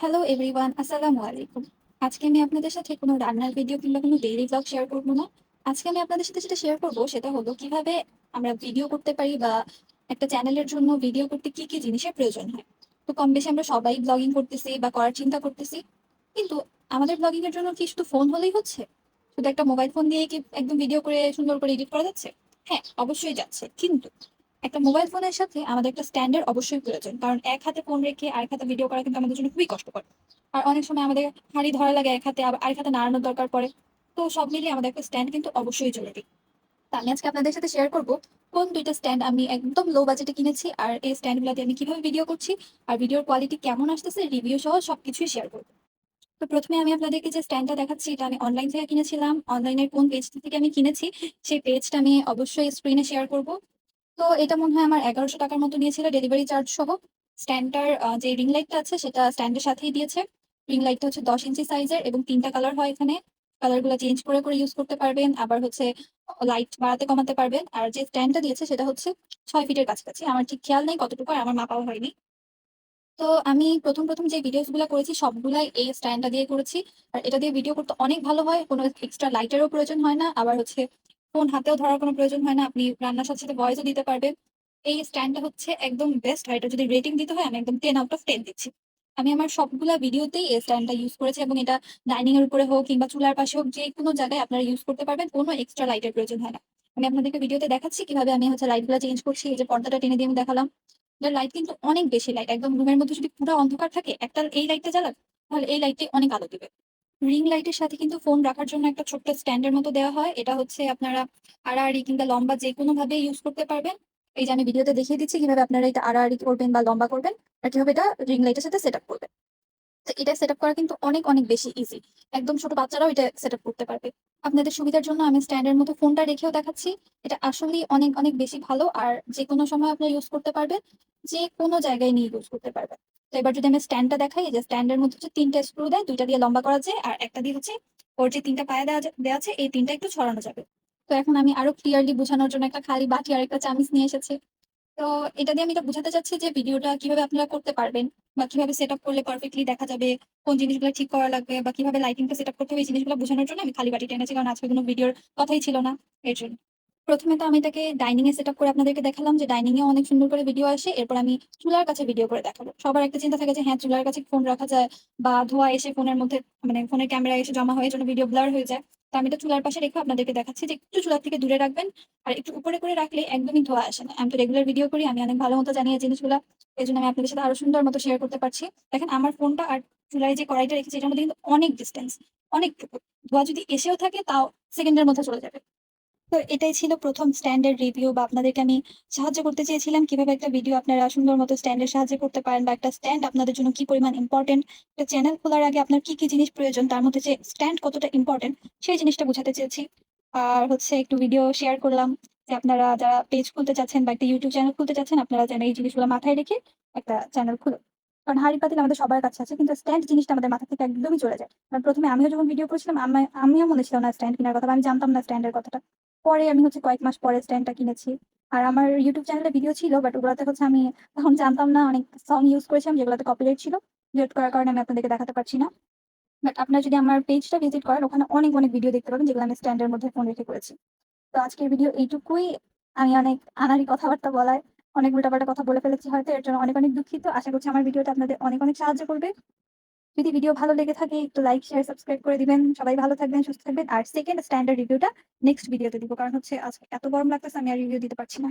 Hello everyone আসসালামু আলাইকুম আজকে আমি আপনাদের সাথে কোনো রান্নার ভিডিও কিংবা কোনো ডেইলি ব্লগ শেয়ার করব না। আজকে আমি আপনাদের সাথে যেটা শেয়ার করব, সেটা হলো কীভাবে আমরা ভিডিও করতে পারি বা একটা চ্যানেলের জন্য ভিডিও করতে কি কি জিনিসের প্রয়োজন হয়। তো কম বেশি আমরা সবাই ব্লগিং করতেছি বা করার চিন্তা করতেছি। কিন্তু আমাদের ব্লগিং এর জন্য কি শুধু ফোন হলেই হচ্ছে? শুধু একটা মোবাইল ফোন দিয়ে কি একদম ভিডিও করে সুন্দর করে এডিট করা যাচ্ছে? হ্যাঁ অবশ্যই যাচ্ছে। কিন্তু একটা মোবাইল ফোনের সাথে আমাদের একটা স্ট্যান্ডার্ড অবশ্যই প্রয়োজন। কারণ এক হাতে ফোন রেখে আরেক হাতে ভিডিও করা কিন্তু আমাদের জন্য খুবই কষ্টকর। আর অনেক সময় আমাদের হাঁড়ি ধরা লাগে এক হাতে, আবার আরেক হাতে নাড়ানোর দরকার পড়ে। তো সব মিলিয়ে আমাদের একটা স্ট্যান্ড কিন্তু অবশ্যই জরুরি। তা আমি আজকে আপনাদের সাথে শেয়ার করব, কোন দুইটা স্ট্যান্ড আমি একদম লো বাজেটে কিনেছি আর এই স্ট্যান্ডগুলোতে আমি কীভাবে ভিডিও করছি আর ভিডিওর কোয়ালিটি কেমন আসতেছে রিভিউ সহ সবকিছুই শেয়ার করব। তো প্রথমে আমি আপনাদেরকে যে স্ট্যান্ডটা দেখাচ্ছি, এটা আমি অনলাইন থেকে কিনেছিলাম। অনলাইনের কোন পেজ থেকে আমি কিনেছি, সেই পেজটা আমি অবশ্যই স্ক্রিনে শেয়ার করব। তো এটা মনে হয় আমার এগারোশো টাকার মতো নিয়েছিল ডেলিভারি চার্জ সহ। স্ট্যান্ডটার যে রিং লাইটটা আছে সেটা স্ট্যান্ডের সাথেই দিয়েছে। রিং লাইটটা হচ্ছে দশ ইঞ্চি সাইজের এবং তিনটা কালার হয় এখানে। কালারগুলো চেঞ্জ করে করে ইউজ করতে পারবেন, আবার হচ্ছে লাইট বাড়াতে কমাতে পারবেন। আর যে স্ট্যান্ডটা দিয়েছে সেটা হচ্ছে ছয় ফিটের কাছাকাছি। আমার ঠিক খেয়াল নেই কতটুকু আর আমার মাপাও হয়নি। তো আমি প্রথম প্রথম যে ভিডিওসগুলো করেছি সবগুলাই এই স্ট্যান্ডটা দিয়ে করেছি। আর এটা দিয়ে ভিডিও করতে অনেক ভালো হয়, কোনো এক্সট্রা লাইটেরও প্রয়োজন হয় না। আবার হচ্ছে ফোন হাতেও ধরার কোনো প্রয়োজন হয় না, আপনি রান্নার সাথে সাথে ভয়েসও দিতে পারবেন। এই স্ট্যান্ডটা হচ্ছে একদম বেস্ট আর এটা যদি রেটিং দিতে হয়, আমি একদম টেন আউট অফ টেন দিচ্ছি। আমি আমার সবগুলা ভিডিওতেই এই স্ট্যান্ডটা ইউজ করেছি এবং এটা ডাইনিং এর উপরে হোক কিংবা চুলার পাশে হোক, যে কোনো জায়গায় আপনারা ইউজ করতে পারবেন, কোনো এক্সট্রা লাইটের প্রয়োজন হয় না। আমি আপনাদেরকে ভিডিওতে দেখাচ্ছি কীভাবে আমি হচ্ছে লাইটগুলো চেঞ্জ করছি, এই যে পর্দাটা টেনে দিয়ে আমি দেখালাম। এটার লাইট কিন্তু অনেক বেশি লাইট একদম রুমের মধ্যে যদি পুরো অন্ধকার থাকে একটা এই লাইটটা জ্বালান তাহলে এই লাইটটি অনেক আলো দিবে। রিং লাইটের সাথে কিন্তু ফোন রাখার জন্য একটা ছোট্ট স্ট্যান্ডের মতো দেওয়া হয়। এটা হচ্ছে আপনারা আড়াআড়ি কিংবা লম্বা যে কোনো ভাবে ইউজ করতে পারবেন। এই যে আমি ভিডিওতে দেখিয়ে দিচ্ছি কীভাবে আপনারা এটা আড়াআড়ি করবেন বা লম্বা করবেন আর কীভাবে এটা রিং লাইটের সাথে সেট আপ করবেন এটা সেট আপ করা কিন্তু অনেক অনেক বেশি ইজি একদম ছোট বাচ্চারাও এটা সেট আপ করতে পারবে। আপনাদের সুবিধার জন্য আমি স্ট্যান্ডের মতো ফোনটা রেখেও দেখাচ্ছি। এটা আসলেই অনেক অনেক বেশি ভালো। আর যে কোনো সময় আপনারা ইউজ করতে পারবেন যে কোনো জায়গায় নিয়ে ইউজ করতে পারবেন। তো এবার যদি আমি স্ট্যান্ডটা দেখাই যে স্ট্যান্ডের মধ্যে হচ্ছে তিনটা স্ক্রু দেয়, দুইটা দিয়ে লম্বা করা যায়, আর একটা দিয়ে হচ্ছে ওর যে তিনটা পায়ে দেওয়া দেওয়া আছে, এই তিনটা একটু ছড়ানো যাবে। তো এখন আমি আরও ক্লিয়ারলি বোঝানোর জন্য একটা খালি বাটি আর একটা চামিচ নিয়ে এসেছি। তো এটা দিয়ে আমি এটা বোঝাতে চাচ্ছি যে ভিডিওটা কীভাবে আপনারা করতে পারবেন, বা কীভাবে সেট আপ করলে পারফেক্টলি দেখা যাবে, কোন জিনিসগুলো ঠিক করা লাগবে, বা কীভাবে লাইটিংটা সেট আপ করতে হবে, এই জিনিসগুলো বোঝানোর জন্য আমি খালি বাটিটা এনেছি কারণ আজকে কোনো ভিডিওর কথাই ছিল না, এর জন্য। প্রথমে তো আমি এটাকে ডাইনিং এ সেট আপ করে আপনাদেরকে দেখালাম যে ডাইনিং এ অনেক সুন্দর করে ভিডিও আসে, এরপর আমি চুলার কাছে ভিডিও করে দেখাবো। সবার একটা চিন্তা থাকে যে হ্যাঁ চুলার কাছে ফোন রাখা যায় বা ধোয়া এসে ফোনের মধ্যে মানে ফোনের ক্যামেরা এসে জমা হয়ে জন্য ভিডিও ব্লার হয়ে যায়। তো আমি এটা চুলার পাশে রেখে আপনাদেরকে দেখাচ্ছি যে একটু চুলার থেকে দূরে রাখবেন আর একটু উপরে করে রাখলে একদমই ধোয়া আসে না। আমি তো রেগুলার ভিডিও করি, আমি অনেক ভালো মতো জানি এই জিনিসগুলো এই জন্য আমি আপনাদের সাথে আরও সুন্দর মতো শেয়ার করতে পারছি। দেখেন, আমার ফোনটা আর চুলায় যে কড়াইটা রেখেছি, এটার মধ্যে কিন্তু অনেক ডিস্টেন্স অনেকটুকু ধোয়া যদি এসেও থাকে, তাও সেকেন্ডের মধ্যে চলে যাবে। তো এটাই ছিল প্রথম স্ট্যান্ডের রিভিউ বা আপনাদেরকে আমি সাহায্য করতে চেয়েছিলাম। কীভাবে একটা ভিডিও আপনারা সুন্দর মতো স্ট্যান্ডের সাহায্য করতে পারেন বা একটা স্ট্যান্ড আপনাদের জন্য কি পরিমাণ ইম্পর্টেন্ট একটা চ্যানেল খোলার আগে আপনার কি কি জিনিস প্রয়োজন, তার মধ্যে যে স্ট্যান্ড কতটা ইম্পর্টেন্ট সেই জিনিসটা বোঝাতে চেয়েছি। আর হচ্ছে একটু ভিডিও শেয়ার করলাম যে আপনারা যারা পেজ খুলতে চাচ্ছেন বা একটা ইউটিউব চ্যানেল খুলতে চাচ্ছেন, আপনারা যেন এই জিনিসগুলো মাথায় রেখে একটা চ্যানেল খুলুন। কারণ হাড়ি পাতিল আমাদের সবার কাছে আছে, কিন্তু স্ট্যান্ড জিনিসটা আমাদের মাথা থেকে একদমই চলে যায়। কারণ প্রথমে আমিও যখন ভিডিও করেছিলাম, আমি- আমিও মনে ছিল না স্ট্যান্ড কেনার কথা আমি জানতাম না স্ট্যান্ডের কথাটা। পরে আমি হচ্ছে কয়েক মাস পরে স্ট্যান্ডটা কিনেছি। আর আমার ইউটিউব চ্যানেলে ভিডিও ছিল বাট ওগুলোতে হচ্ছে আমি তখন জানতাম না, অনেক সং ইউজ করেছিলাম যেগুলোতে কপিরাইট ছিল। ডিলিট করার কারণে আমি আপনাদেরকে দেখাতে পারছি না। বাট আপনারা যদি আমার পেজটা ভিজিট করেন, ওখানে অনেক অনেক ভিডিও দেখতে পাবেন যেগুলো আমি স্ট্যান্ডের মধ্যে ফোন রেখে করেছি। তো আজকের ভিডিও এইটুকুই। আমি অনেক আনারি কথাবার্তা বলায়, অনেক উল্টাপাল্টা কথা বলে ফেলেছি হয়তো, এর জন্য অনেক অনেক দুঃখিত। আশা করছি আমার ভিডিওটা আপনাদের অনেক অনেক সাহায্য করবে। যদি ভিডিও ভালো লেগে থাকে, একটু লাইক শেয়ার সাবস্ক্রাইব করে দিবেন। সবাই ভালো থাকবেন, সুস্থ থাকবেন। আর সেকেন্ড স্ট্যান্ডার্ড রিভিউটা নেক্সট ভিডিওতে দিব, কারণ হচ্ছে আজকে এত গরম লাগতেছে, আমি আর রিভিউ দিতে পারছি না।